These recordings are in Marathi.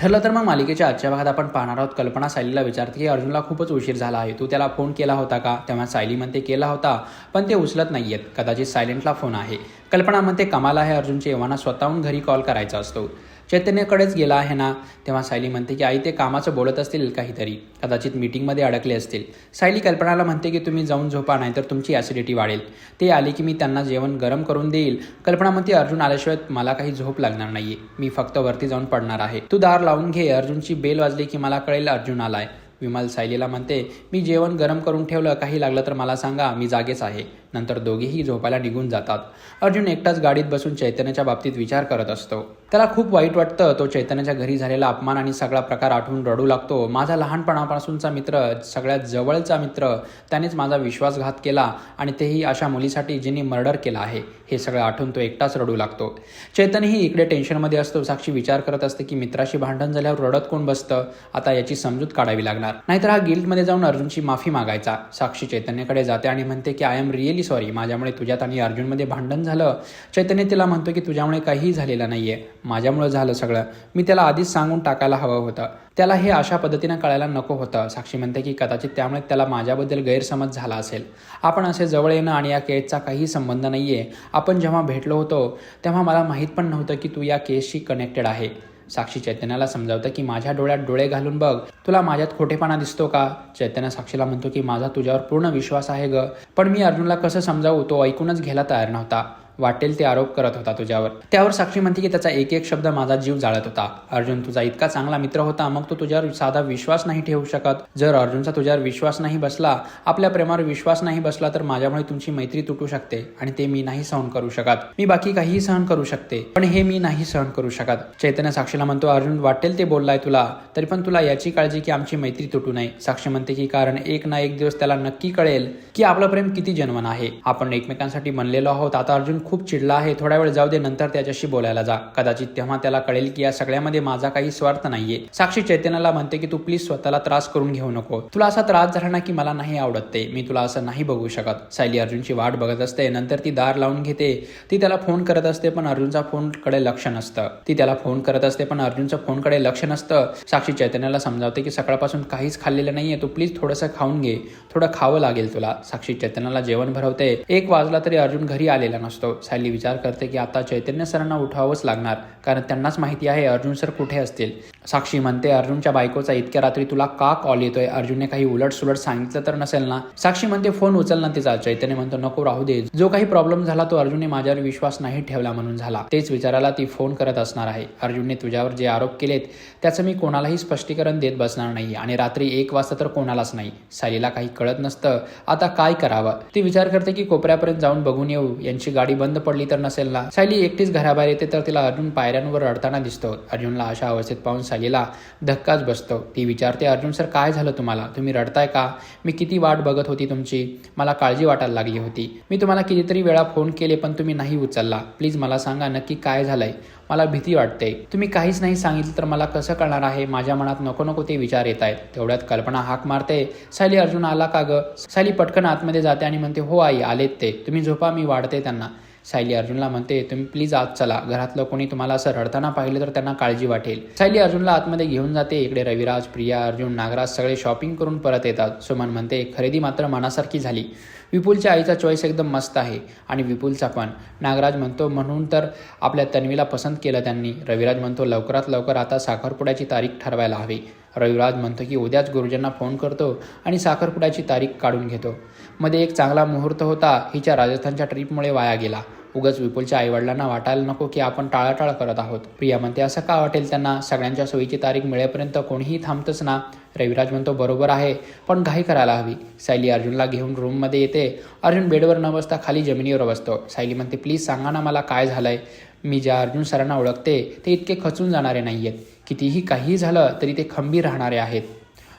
ठरलं तर मग मालिकेच्या आजच्या भागात आपण पाहणार आहोत. कल्पना सायलीला विचारते की अर्जुनला खूपच उशीर झाला आहे. तू त्याला फोन केला होता का? तेव्हा सायली म्हणते केला होता पण ते उचलत नाही आहेत कदाचित सायलेंटला फोन आहे. कल्पना म्हणते कमाल आहे अर्जुनचे एव्हाना स्वतःहून घरी कॉल करायचा असतो. चैतन्यकडेच गेला आहे ना? तेव्हा सायली म्हणते की आई ते कामाचं बोलत असतील काहीतरी. कदाचित मीटिंगमध्ये अडकले असतील. सायली कल्पनाला म्हणते की तुम्ही जाऊन झोपा नाही तर तुमची ॲसिडिटी वाढेल. ते आले की मी त्यांना जेवण गरम करून देईल. कल्पना म्हणते अर्जुन आल्याशिवाय मला काही झोप लागणार नाहीये. मी फक्त वरती जाऊन पडणार आहे. तू दार लावून घे. अर्जुनची बेल वाजली की मला कळेल अर्जुन आलाय. विमल सायलीला म्हणते मी जेवण गरम करून ठेवलं काही लागलं तर मला सांगा मी जागेच आहे. नंतर दोघेही झोपायला निघून जातात. अर्जुन एकटाच गाडीत बसून चैतन्याच्या बाबतीत विचार करत असतो. त्याला खूप वाईट वाटतं तो चैतन्याच्या घरी झालेला अपमान आणि सगळा प्रकार आठवून रडू लागतो. माझा लहानपणापासूनचा मित्र सगळ्यात जवळचा मित्र त्यानेच माझा विश्वासघात केला आणि तेही अशा मुलीसाठी जिने मर्डर केला आहे. हे सगळं आठवून तो एकटाच रडू लागतो. चैतन्यही इकडे टेन्शनमध्ये असतो. साक्षी विचार करत असते की मित्राशी भांडण झाल्यावर रडत कोण बसतं? आता याची समजूत काढावी लागणार. नाहीतर हा गिल्टमध्ये जाऊन अर्जुनची माफी मागायचा. साक्षी चैतन्यकडे जाते आणि म्हणते की आय एम रिअली सॉरी माझ्यामुळे तुझ्यात आणि अर्जुनमध्ये भांडण झालं. चैतन्य तिला म्हणतो की तुझ्यामुळे काहीही झालेलं नाहीये. माझ्यामुळे झालं सगळं. मी त्याला आधीच सांगून टाकायला हवं होतं. त्याला हे अशा पद्धतीनं कळायला नको होतं. साक्षी म्हणते की कदाचित त्यामुळे त्याला माझ्याबद्दल गैरसमज झाला असेल. आपण असे जवळ येणं आणि या केसचा काही संबंध नाही आहे आपण जेव्हा भेटलो होतो तेव्हा मला माहीत पण नव्हतं की तू या केसशी कनेक्टेड आहे. साक्षी चैतन्याला समजावतं की माझ्या डोळ्यात डोळे घालून बघ. तुला माझ्यात खोटेपणा दिसतो का? चैतन्य साक्षीला म्हणतो की माझा तुझ्यावर पूर्ण विश्वास आहे ग. पण मी अर्जुनला कसं समजावू तो ऐकूनच घ्यायला तयार नव्हता. वाटेल ते आरोप करत होता तुझ्यावर. त्यावर साक्षी म्हणते की त्याचा एक एक शब्द माझा जीव जाळत होता. अर्जुन तुझा इतका चांगला मित्र होता मग तो तुझ्यावर साधा विश्वास नाही ठेवू शकत. जर अर्जुनचा तुझ्यावर विश्वास नाही बसला आपल्या प्रेमावर विश्वास नाही बसला तर माझ्यामुळे तुमची मैत्री तुटू शकते आणि ते मी नाही सहन करू शकत. मी बाकी काहीही सहन करू शकते पण हे मी नाही सहन करू शकत. चैतन्य साक्षीला म्हणतो अर्जुन वाटेल ते बोललाय तुला तरी पण तुला याची काळजी की आमची मैत्री तुटू नये. साक्षी म्हणते की कारण एक ना एक दिवस त्याला नक्की कळेल की आपलं प्रेम किती जन्मन आहे. आपण एकमेकांसाठी बनलेलो आहोत. आता अर्जुन खूप चिडला आहे. थोड्या वेळ जाऊ दे नंतर त्याच्याशी बोलायला जा. कदाचित तेव्हा त्याला कळेल की या सगळ्यामध्ये माझा काही स्वार्थ नाहीये. साक्षी चैतन्याला म्हणते की तू प्लीज स्वतःला त्रास करून घेऊ नको. तुला असा त्रास झाला ना की मला नाही आवडत. ते मी तुला असं नाही बघू शकत. सायली अर्जुनची वाट बघत असते. नंतर ती दार लावून घेते. ती त्याला फोन करत असते पण अर्जुनचा फोनकडे लक्ष नसतं. ती त्याला फोन करत असते पण अर्जुनचं फोनकडे लक्ष नसतं. साक्षी चैतन्याला समजावते की सकाळपासून काहीच खाल्लेलं नाहीये. तू प्लीज थोडंसं खाऊन घे. थोडं खावं लागेल तुला. साक्षी चैतन्याला जेवण भरवते. एक वाजला तरी अर्जुन घरी आलेला नसतो. सायली विचार करते की आता चैतन्य सरांना उठावंच लागणार. कारण त्यांनाच माहिती आहे अर्जुन सर कुठे असतील? साक्षी म्हणते अर्जुनच्या बायकोचा इतक्या रात्री तुला का कॉल येतोय? अर्जुनने काही उलट सुलट सांगितलं तर नसेल ना? साक्षी म्हणते फोन उचल ना तिचा. चैतन्य म्हणतो नको राहू दे. जो काही प्रॉब्लेम झाला तो अर्जुनने माझ्यावर विश्वास नाही ठेवला म्हणून झाला. तेच विचारायला ती फोन करत असणार आहे. अर्जुनने तुझ्यावर जे आरोप केलेत त्याचं मी कोणालाही स्पष्टीकरण देत बसणार नाही आणि रात्री एक वाजता तर कोणालाच नाही. सायलीला काही कळत नसतं. आता काय करावं? ती विचार करते की कोपऱ्यापर्यंत जाऊन बघून येऊ. यांची गाडी बंद पडली तर नसेल ना? सायली एकटीच घराबाहेर येते तर तिला अर्जुन पायऱ्यांवर रडताना दिसतो. अर्जुनला अशा अवस्थेत पाहून सायलीला धक्काच बसतो. ती विचारते अर्जुन सर काय झालं तुम्हाला? तुम्ही रडताय का? मी किती वाट बघत होती तुमची. मला काळजी वाटायला लागली होती. मी तुम्हाला कितीतरी वेळा फोन केले पण तुम्ही नाही उचलला. प्लीज मला सांगा नक्की काय झालंय? मला भीती वाटते. तुम्ही काहीच नाही सांगितलं तर मला कसं कळणार आहे? माझ्या मनात नको नको ते विचार येत आहेत. तेवढ्यात कल्पना हाक मारते. सायली अर्जुन आला का ग? सायली पटकन आतमध्ये जाते आणि म्हणते हो आई आलेत ते. तुम्ही झोपा मी वाढते त्यांना. सायली अर्जुनला म्हणते तुम्ही प्लीज आत चला. घरातलं कोणी तुम्हाला असं रडताना पाहिलं तर त्यांना काळजी वाटेल. सायली अर्जुनला आतमध्ये घेऊन जाते. इकडे रविराज प्रिया अर्जुन नागराज सगळे शॉपिंग करून परत येतात. सुमन म्हणते खरेदी मात्र मनासारखी झाली. विपुलच्या आईचा चॉईस एकदम मस्त आहे आणि विपुलचा पण. नागराज म्हणतो म्हणून तर आपल्या तन्वीला पसंत केलं त्यांनी. रविराज म्हणतो लवकरात लवकर आता साखरपुड्याची तारीख ठरवायला हवी. रविराज म्हणतो की उद्याच गुरुजींना फोन करतो आणि साखरपुड्याची तारीख काढून घेतो. मध्ये एक चांगला मुहूर्त होता. हिच्या राजस्थानच्या ट्रिपमुळे वाया गेला. उगाच विपुलच्या आईवडिलांना वाटायला नको की आपण टाळाटाळ करत आहोत. प्रिया म्हणते असं का वाटेल त्यांना? सगळ्यांच्या सोयीची तारीख मिळेपर्यंत कोणीही थांबतच ना. रविराज म्हणतो बरोबर आहे पण घाई करायला हवी. सायली अर्जुनला घेऊन रूममध्ये येते. अर्जुन बेडवर न बसता खाली जमिनीवर बसतो. सायली म्हणते प्लीज सांगा ना मला काय झालंय? मी ज्या अर्जुन सरांना ओळखते ते इतके खचून जाणारे नाही आहेत कितीही काही झालं तरी ते खंबीर राहणारे आहेत.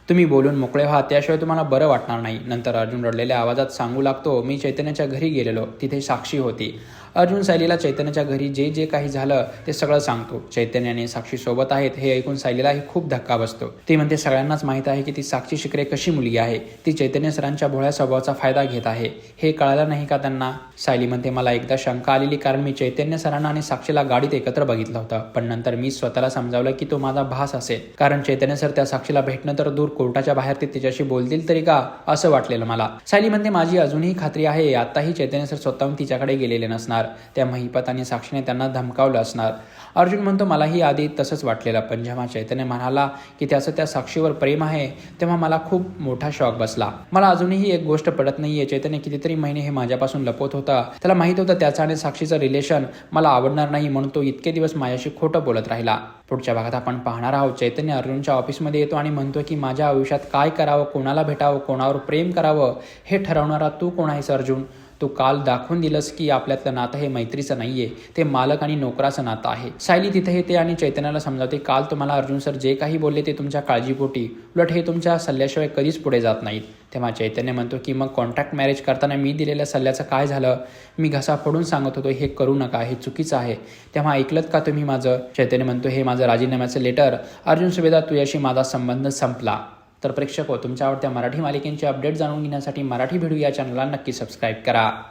तुम्ही बोलून मोकळे व्हा त्याशिवाय तुम्हाला बरं वाटणार नाही. नंतर अर्जुन रडलेल्या आवाजात सांगू लागतो मी चैतन्याच्या घरी गेलेलो. तिथे साक्षी होती. अर्जुन सायलीला चैतन्याच्या घरी जे जे काही झालं ते सगळं सांगतो. चैतन्याने साक्षी सोबत आहेत हे ऐकून सायलीलाही खूप धक्का बसतो. ती म्हणते सगळ्यांनाच माहीत आहे की ती साक्षी शिकरे कशी मुलगी आहे. ती चैतन्य सरांच्या भोळ्या स्वभावाचा फायदा घेत आहे. हे कळालं नाही का त्यांना? सायली म्हणते मला एकदा शंका आलेली कारण मी चैतन्य सरांना आणि साक्षीला गाडीत एकत्र बघितलं होतं. पण नंतर मी स्वतःला समजावलं की तो माझा भास असेल. कारण चैतन्य सर त्या साक्षीला भेटणं तर दूर कोर्टाच्या बाहेर ते तिच्याशी बोलतील तरी का? असं वाटलेलं मला. सायली म्हणते माझी अजूनही खात्री आहे. आताही चैतन्य सर स्वतःहून तिच्याकडे गेलेले नसणार. त्या महिपत आणि साक्षीने त्यांना धमकावलं असणार. अर्जुन म्हणतो मलाही आधी तसंच वाटलेलं. पण जेव्हा चैतन्य म्हणाला की त्याचं त्या साक्षीवर प्रेम आहे तेव्हा मला खूप मोठा शॉक बसला. मला अजूनही एक गोष्ट पडत नाहीये. चैतन्य कितीतरी महिने हे माझ्यापासून लपवत होता. त्याला माहीत होतं त्याचं आणि साक्षीचं रिलेशन मला आवडणार नाही म्हणून तो इतके दिवस माझ्याशी खोटं बोलत राहिला. पुढच्या भागात आपण पाहणार आहोत चैतन्य अर्जुनच्या ऑफिसमध्ये येतो आणि म्हणतो की माझ्या आयुष्यात काय करावं कोणाला भेटावं कोणावर प्रेम करावं हे ठरवणारा तू कोण आहेस अर्जुन? तू काल दाखवून दिलंस की आपल्यातलं नातं हे मैत्रीचं नाहीये ते मालक आणि नोकराचं नातं आहे. सायली तिथे येते आणि चैतन्याला समजावते काल तुम्हाला अर्जुन सर जे काही बोलले ते तुमच्या काळजीपोटी. उलट हे तुमच्या सल्ल्याशिवाय कधीच पुढे जात नाहीत. तेव्हा चैतन्य म्हणतो की मग कॉन्ट्रॅक्ट मॅरेज करताना मी दिलेल्या सल्ल्याचं काय झालं? मी घसा फोडून सांगत होतो हे करू नका हे चुकीचं आहे. तेव्हा ऐकलत का तुम्ही माझं? चैतन्य म्हणतो हे माझं राजीनाम्याचं लेटर अर्जुन सुभेदा तुझ्याशी माझा संबंध संपला. तर प्रेक्षक हो तुमच्या आवडत्या मराठी मालिकेंचे अपडेट जाणून घेण्यासाठी मराठी भिडू या चॅनलला नक्की सबस्क्राईब करा.